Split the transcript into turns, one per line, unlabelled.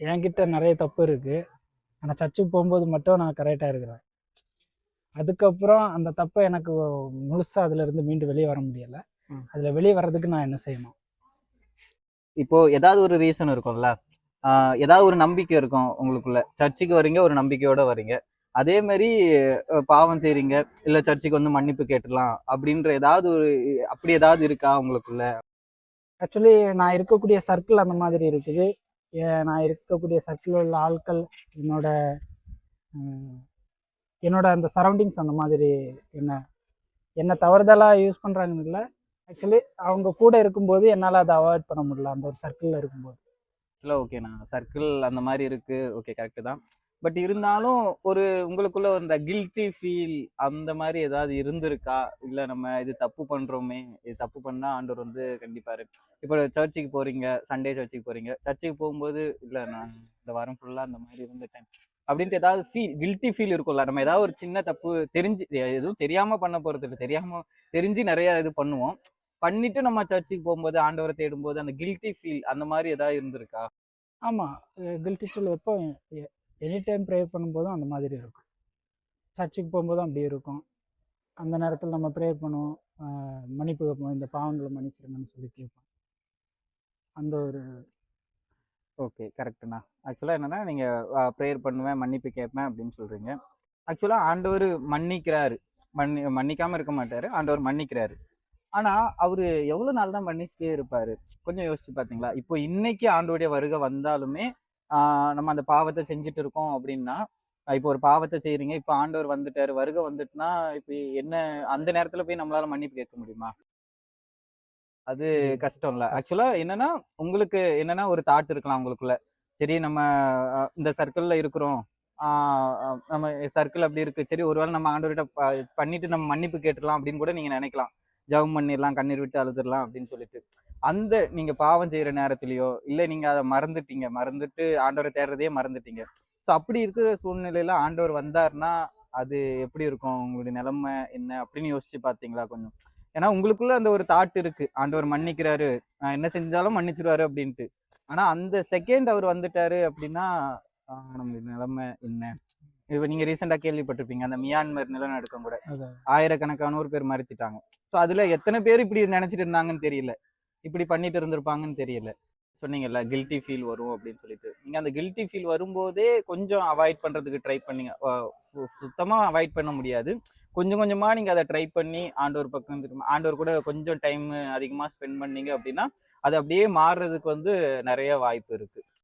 என்கிட்ட நிறைய தப்பு இருக்குது ஆனால் சர்ச்சுக்கு போகும்போது மட்டும் நான் கரெக்டாக இருக்கிறேன். அதுக்கப்புறம் அந்த தப்பை எனக்கு முழுசாக அதிலிருந்து மீண்டு வெளியே வர முடியலை. அதில் வெளியே வர்றதுக்கு நான் என்ன செய்யணும்?
இப்போ ஏதாவது ஒரு ரீசன் இருக்கும்ல. ஏதாவது ஒரு நம்பிக்கை இருக்கும் உங்களுக்குள்ள. சர்ச்சுக்கு வரீங்க ஒரு நம்பிக்கையோட வரீங்க. அதே மாதிரி பாவம் செய்றீங்க. இல்ல சர்ச்சுக்கு வந்து மன்னிப்பு கேட்டுடலாம் அப்படின்ற ஏதாவது ஒரு அப்படி ஏதாவது இருக்கா உங்களுக்குள்ள?
ஆக்சுவலி நான் இருக்கக்கூடிய சர்க்கிள் அந்த மாதிரி இருக்குது. நான் இருக்கக்கூடிய சர்க்கிளில் உள்ள ஆட்கள் என்னோட என்னோட அந்த சரௌண்டிங்ஸ் அந்த மாதிரி என்ன என்னை தவறுதலாக யூஸ் பண்ணுறாங்கன்னு இல்லை. ஆக்சுவலி அவங்க கூட இருக்கும்போது என்னால் அதை அவாய்ட் பண்ண முடியல. அந்த ஒரு சர்க்கிளில் இருக்கும்போது.
இல்லை ஓகேண்ணா சர்க்கிள் அந்த மாதிரி இருக்குது ஓகே கரெக்டு தான். பட் இருந்தாலும் ஒரு உங்களுக்குள்ள அந்த கில்ட்டி ஃபீல் அந்த மாதிரி ஏதாவது இருந்திருக்கா? இல்லை நம்ம இது தப்பு பண்றோமே இது தப்பு பண்ணா ஆண்டவர் வந்து கண்டிப்பாரு இப்போ சர்ச்சுக்கு போறீங்க சண்டே சர்ச்சுக்கு போறீங்க சர்ச்சுக்கு போகும்போது இல்லை நான் இந்த வாரம் ஃபுல்லாக அந்த மாதிரி இருந்துட்டேன். அப்படின்ட்டு ஏதாவது ஃபீல் கில்ட்டி ஃபீல் இருக்கும்ல. நம்ம ஏதாவது ஒரு சின்ன தப்பு தெரிஞ்சு எதுவும் தெரியாம பண்ண போறது இல்லை. தெரியாம தெரிஞ்சு நிறைய இது பண்ணுவோம். பண்ணிட்டு நம்ம சர்ச்சுக்கு போகும்போது ஆண்டவரை தேடும்போது அந்த கில்ட்டி ஃபீல் அந்த மாதிரி ஏதாவது இருந்திருக்கா?
ஆமாம் கில்ட்டி ஃபீல் எப்போ எனி டைம் ப்ரேயர் பண்ணும்போதும் அந்த மாதிரி இருக்கும். சர்ச்சுக்கு போகும்போதும் அப்படி இருக்கும். அந்த நேரத்தில் நம்ம ப்ரேயர் பண்ணுவோம். மன்னிப்பு கேட்போம் இந்த பாவங்களை மன்னிச்சிருங்கன்னு சொல்லி கேட்போம். அந்த ஒரு
ஓகே கரெக்டுண்ணா ஆக்சுவலாக என்னென்னா நீங்கள் ப்ரேயர் பண்ணுவேன் மன்னிப்பு கேட்பேன் அப்படின்னு சொல்கிறீங்க ஆக்சுவலாக ஆண்டவர் மன்னிக்கிறாரு. மன்னி மன்னிக்காமல் இருக்க மாட்டார். ஆண்டவர் மன்னிக்கிறாரு. ஆனால் அவர் எவ்வளோ நாள் தான் மன்னிச்சிட்டே இருப்பார்? கொஞ்சம் யோசிச்சு பார்த்தீங்களா இப்போ இன்னைக்கு ஆண்டோடைய வருகை வந்தாலுமே நம்ம அந்த பாவத்தை செஞ்சுட்டு இருக்கோம் அப்படின்னா இப்போ ஒரு பாவத்தை செய்கிறீங்க இப்போ ஆண்டவர் வந்துட்டாரு வருகை வந்துட்டுனா இப்போ என்ன அந்த நேரத்தில் போய் நம்மளால மன்னிப்பு கேட்க முடியுமா? அது கஷ்டம் இல்ல ஆக்சுவலா என்னன்னா உங்களுக்கு என்னன்னா ஒரு தாட் இருக்கலாம் உங்களுக்குள்ள. சரி நம்ம இந்த சர்க்கிள்ல இருக்கிறோம். நம்ம சர்க்கிள் அப்படி இருக்கு. சரி ஒருவேளை நம்ம ஆண்டவர்கிட்ட பண்ணிட்டு நம்ம மன்னிப்பு கேட்டுடலாம் அப்படின்னு கூட நீங்க நினைக்கலாம். ஜெபம் பண்ணிடலாம் கண்ணீர் விட்டு அழுதுடலாம் அப்படின்னு சொல்லிட்டு. அந்த நீங்க பாவம் செய்யற நேரத்திலயோ இல்ல நீங்க அதை மறந்துட்டீங்க மறந்துட்டு ஆண்டவரை தேடுறதையே மறந்துட்டீங்க. ஸோ அப்படி இருக்கிற சூழ்நிலையில ஆண்டவர் வந்தாருன்னா அது எப்படி இருக்கும்? உங்களுடைய நிலைமை என்ன? அப்படின்னு யோசிச்சு பார்த்தீங்களா கொஞ்சம்? ஏன்னா உங்களுக்குள்ள அந்த ஒரு தாட் இருக்கு. ஆண்டவர் மன்னிக்கிறாரு. நான் என்ன செஞ்சாலும் மன்னிச்சிருவாரு அப்படின்ட்டு. ஆனா அந்த செகண்ட் அவர் வந்துட்டாரு அப்படின்னா நம்மளுடைய நிலைமை என்ன? இப்போ நீங்க ரீசெண்டா கேள்விப்பட்டிருப்பீங்க அந்த மியான்மர் நிலநடுக்கம் கூட. ஆயிரக்கணக்கானோர் பேர் மறுத்திட்டாங்க. ஸோ அதுல எத்தனை பேர் இப்படி நினைச்சிட்டு இருந்தாங்கன்னு தெரியல. இப்படி பண்ணிட்டு இருந்திருப்பாங்கன்னு தெரியல. சொன்னீங்கல்ல கில்ட்டி ஃபீல் வரும் அப்படின்னு சொல்லிட்டு. நீங்கள் அந்த கில்ட்டி ஃபீல் வரும்போதே கொஞ்சம் அவாய்ட் பண்ணுறதுக்கு ட்ரை பண்ணீங்க. சுத்தமாக அவாய்ட் பண்ண முடியாது. கொஞ்சம் கொஞ்சமாக நீங்கள் அதை ட்ரை பண்ணி ஆண்டவர் பக்கம் திரும்ப கூட கொஞ்சம் டைம் அதிகமாக ஸ்பெண்ட் பண்ணீங்க அப்படின்னா அது அப்படியே மாறுறதுக்கு வந்து நிறைய வாய்ப்பு இருக்குது